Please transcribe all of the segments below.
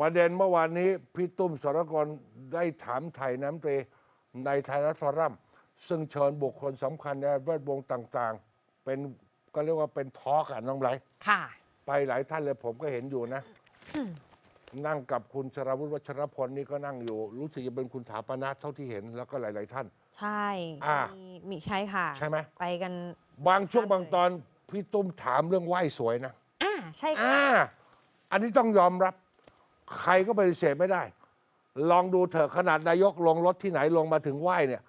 ประเด็นเมื่อวานนี้พี่ตุ้มสรกลได้ถามไทยน้ำตรีในไทยรัฐฟอรัมซึ่งเชิญบุคคลสำคัญในแวดวงต่างๆ เป็นก็เรียกว่าเป็นทอล์กอะน้องไบรท์ค่ะ ไปหลายท่านเลยผมก็เห็นอยู่นะ นั่งกับคุณสราวุฒิวัชรพลนี่ก็นั่งอยู่ รู้สึกจะเป็นคุณถาปนะเท่าที่เห็นแล้วก็หลาย ๆ ท่าน ใช่อ่ามีมีใช่ค่ะ ใช่ไหม ไปกันบางช่วงท่านเลยบางตอนพี่ตุ้มถามเรื่องไหว้สวยนะ อ่าใช่ค่ะ อ่า อันนี้ต้องยอมรับ ใครก็ปฏิเสธไม่ได้ ลองดูเถอะขนาดนายกลงรถที่ไหนลงมาถึงไหว้เนี่ย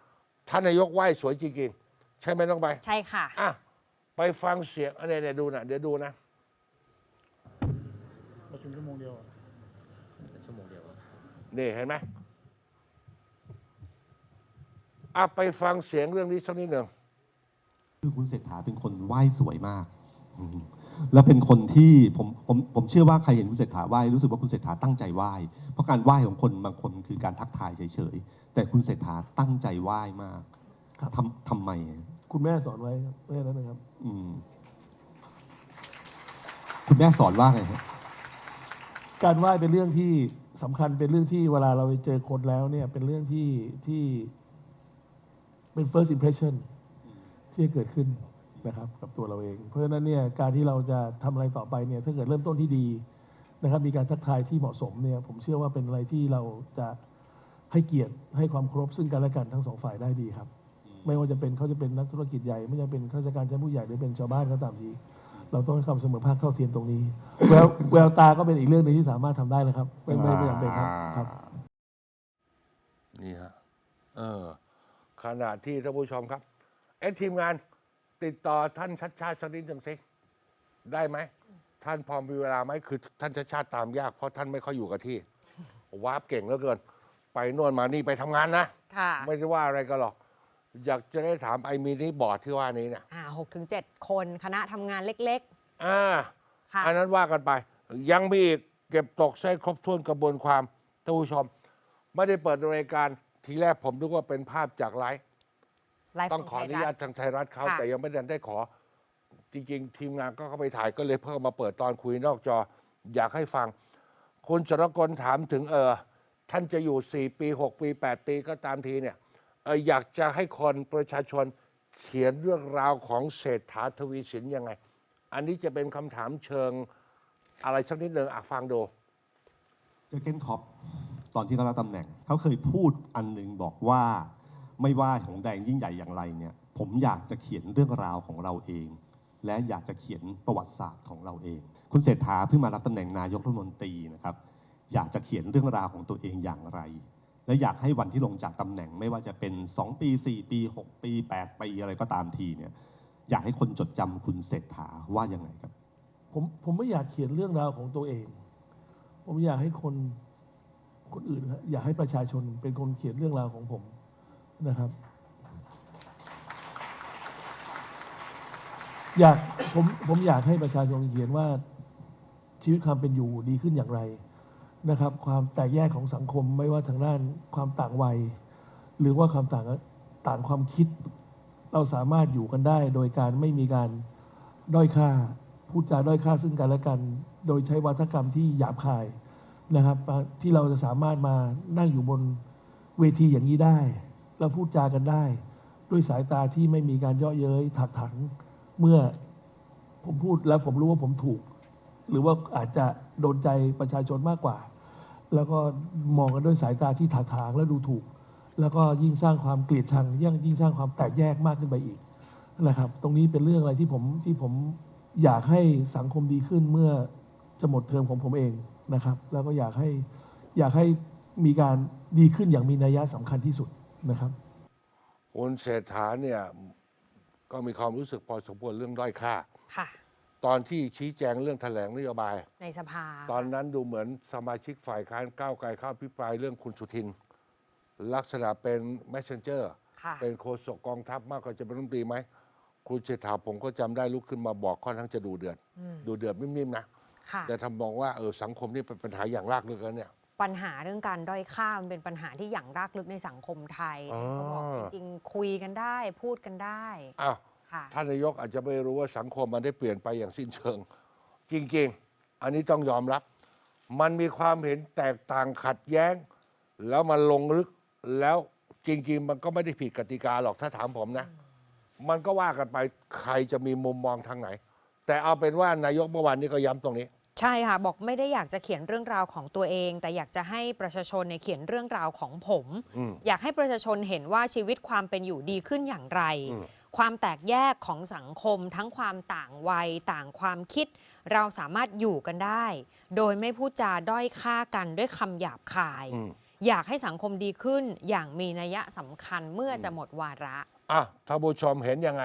ท่านนายกไหว้สวยจริงๆใช่ไหมต้องไปใช่ค่ะ อะไปฟังเสียงอันนี้เนี่ยดูนะเดี๋ยวดูนะประชุมชั่วโมงเดียวอะนี่เห็นไหมอะไปฟังเสียงเรื่องนี้สักนิดหนึ่ง คือคุณเศรษฐาเป็นคนไหว้สวยมากอืม แล้วเป็นคนที่ผมผมผมเชื่อว่าใครเห็นคุณเศรษฐาไหว้รู้สึกว่าคุณเศรษฐาตั้งใจไหว้เพราะการไหว้ของคนบางคนคือการทักทายเฉยๆแต่คุณเศรษฐาตั้งใจไหว้มากทำทำไมคุณแม่สอนไว้ครับแค่นั้นนะครับ อืม คุณแม่สอนว่าไงครับการไหว้เป็นเรื่องที่สำคัญเป็นเรื่องที่เวลาเราไปเจอคนแล้วเนี่ย เป็นเรื่องที่ที่เป็น first impression ที่จะเกิดขึ้น นะครับกับตัวเราเอง เพราะฉะนั้นเนี่ยการที่เราจะทำอะไรต่อไปเนี่ยถ้าเกิดเริ่มต้นที่ดีนะครับมีการทักทายที่เหมาะสมเนี่ยผมเชื่อว่าเป็นอะไรที่เราจะให้เกียรติให้ความเคารพซึ่งกันและกันทั้งสองฝ่ายได้ดีครับ ไม่ว่าจะเป็นเขาจะเป็นนักธุรกิจใหญ่ ไม่ว่าจะเป็นข้าราชการชั้นผู้ใหญ่หรือเป็นชาวบ้านก็ตามทีเราต้องให้ความเสมอภาคเท่าเทียมตรงนี้แววแววตาก็เป็นอีกเรื่องหนึงที่สามารถทำได้นะครับ ไม่ไม่ไม่จำเป็นครับครับ นี่ฮะเออขณะที่ท่านผู้ชมครับ เอ๊ะทีมงาน ติดต่อท่านชัดชาติสักนิดหนึ่งสิได้ไหม ท่านพอมีเวลาไหมคือ ท่านชัดชาติตามยากเพราะท่านไม่ค่อยอยู่กับที่วาร์ปเก่งเหลือเกิน ไปนวดมานี่ไปทำงานนะค่ะ ไม่ได้ว่าอะไรก็หรอก อยากจะได้ถามไอ้มินิบอร์ดที่ว่านี้เนี่ยอ่าหกถึงเจ็ดคนคณะทำงานเล็ก อ่า ๆ ค่ะ อันนั้นว่ากันไป ยังมีอีกเก็บตกใช้ครบถ้วนกระบวนความท่านผู้ชม ไม่ได้เปิดรายการทีแรกผมนึกว่าเป็นภาพจากไลฟ์ ไลฟ์ต้องขออนุญาตขทางไทยรัฐเขาค่ะ แต่ยังไม่ได้ได้ขอ จริงๆ ทีมงานก็เข้าไปถ่ายก็เลยเพิ่มมาเปิดตอนคุยนอกจอ อยากให้ฟัง คุณสรกลถามถึงเออ ท่านจะอยู่ 4 ปี 6 ปี 8 ปีก็ตามทีเนี่ยเอออยากจะให้คนประชาชนเขียนเรื่องราวของเศรษฐาทวีสินยังไง อันนี้จะเป็นคำถามเชิงอะไรสักนิดหนึ่งอะฟังดู เจอเกนคอปตอนที่เขารับตำแหน่ง เขาเคยพูดอันหนึ่งบอกว่า ไม่ว่าของแดงยิ่งใหญ่อย่างไรเนี่ย ผมอยากจะเขียนเรื่องราวของเราเอง และอยากจะเขียนประวัติศาสตร์ของเราเอง คุณเศรษฐาเพิ่งมารับตำแหน่งนายกรัฐมนตรีนะครับ อยากจะเขียนเรื่องราวของตัวเองอย่างไร และอยากให้วันที่ลงจากตำแหน่งไม่ว่าจะเป็น 2 ปี 4 ปี 6 ปี 8 ปีอะไรก็ตามทีเนี่ย อยากให้คนจดจำคุณเศรษฐาว่ายังไงครับ ผมผมไม่อยากเขียนเรื่องราวของตัวเอง ผมอยากให้คนคนอื่นอยากให้ประชาชนเป็นคนเขียนเรื่องราวของผม นะครับ อยากผมผมอยากให้ประชาชนเขียนว่าชีวิตความเป็นอยู่ดีขึ้นอย่างไรนะครับ ความแตกแยกของสังคมไม่ว่าทางด้านความต่างวัย หรือว่าความต่างต่างความคิด เราสามารถอยู่กันได้ โดยการไม่มีการด้อยค่าพูดจาด้อยค่าซึ่งกันและกัน โดยใช้วัฒกรรมที่หยาบคายนะครับ ที่เราจะสามารถมานั่งอยู่บนเวทีอย่างนี้ได้ แล้วพูดจากันได้ ด้วยสายตาที่ไม่มีการเยาะเย้ยถักถัง เมื่อผมพูดแล้วผมรู้ว่าผมถูก หรือว่าอาจจะโดนใจประชาชนมากกว่า แล้วก็มองกันด้วยสายตาที่ถักถางและดูถูก แล้วก็ยิ่งสร้างความเกลียดชังยิ่งยิ่งสร้างความแตกแยกมากขึ้นไปอีกนะครับ ตรงนี้เป็นเรื่องอะไรที่ผมที่ผมอยากให้สังคมดีขึ้นเมื่อจะหมดเทอมของผมเองนะครับ แล้วก็อยากให้อยากให้มีการดีขึ้นอย่างมีนัยสำคัญที่สุด นะครับคุณเศรษฐาเนี่ยก็มีความรู้สึกพอสมควรเรื่องด้อยค่า ค่ะ ตอนที่ชี้แจงเรื่องแถลงนโยบาย ในสภาตอนนั้นดูเหมือนสมาชิกฝ่ายค้านก้าวไกลเข้าพิปรายเรื่องคุณสุทิน ลักษณะเป็น messenger ค่ะ เป็นโฆษกกองทัพมากกว่าจะเป็นรัฐมนตรีไหม คุณเศรษฐาผมก็จำได้ลุกขึ้นมาบอกค่อนข้างจะดูเดือดดูเดือดนิ่มๆนะ ค่ะ แต่ทำมองว่าเออสังคมนี่เป็นปัญหาอย่างรากลึกแล้วเนี่ย ปัญหาเรื่องการด้อยค่ามันเป็นปัญหาที่อย่างรากลึกในสังคมไทยอ๋อก็บอกจริงๆ คุยกันได้ พูดกันได้อ้าวค่ะ ท่านนายกอาจจะไม่รู้ว่าสังคมมันได้เปลี่ยนไปอย่างสิ้นเชิง จริงๆ อันนี้ต้องยอมรับ มันมีความเห็นแตกต่างขัดแย้ง แล้วมันลงลึกแล้วจริง ๆ มันก็ไม่ได้ผิดกติกาหรอกถ้าถามผมนะ มันก็ว่ากันไปใครจะมีมุมมองทางไหน แต่เอาเป็นว่านายกเมื่อวานนี้ก็ย้ำตรงนี้ ใช่ค่ะ บอกไม่ได้อยากจะเขียนเรื่องราวของตัวเอง แต่อยากจะให้ประชาชนเนี่ยเขียนเรื่องราวของผมอืมอยากให้ประชาชนเห็นว่าชีวิตความเป็นอยู่ดีขึ้นอย่างไรอืมความแตกแยกของสังคม ทั้งความต่างวัยต่างความคิด เราสามารถอยู่กันได้ โดยไม่พูดจาด้อยค่ากันด้วยคำหยาบคายอืมอยากให้สังคมดีขึ้นอย่างมีนัยสำคัญเมื่อจะหมดวาระอะท่านผู้ชมเห็นยังไง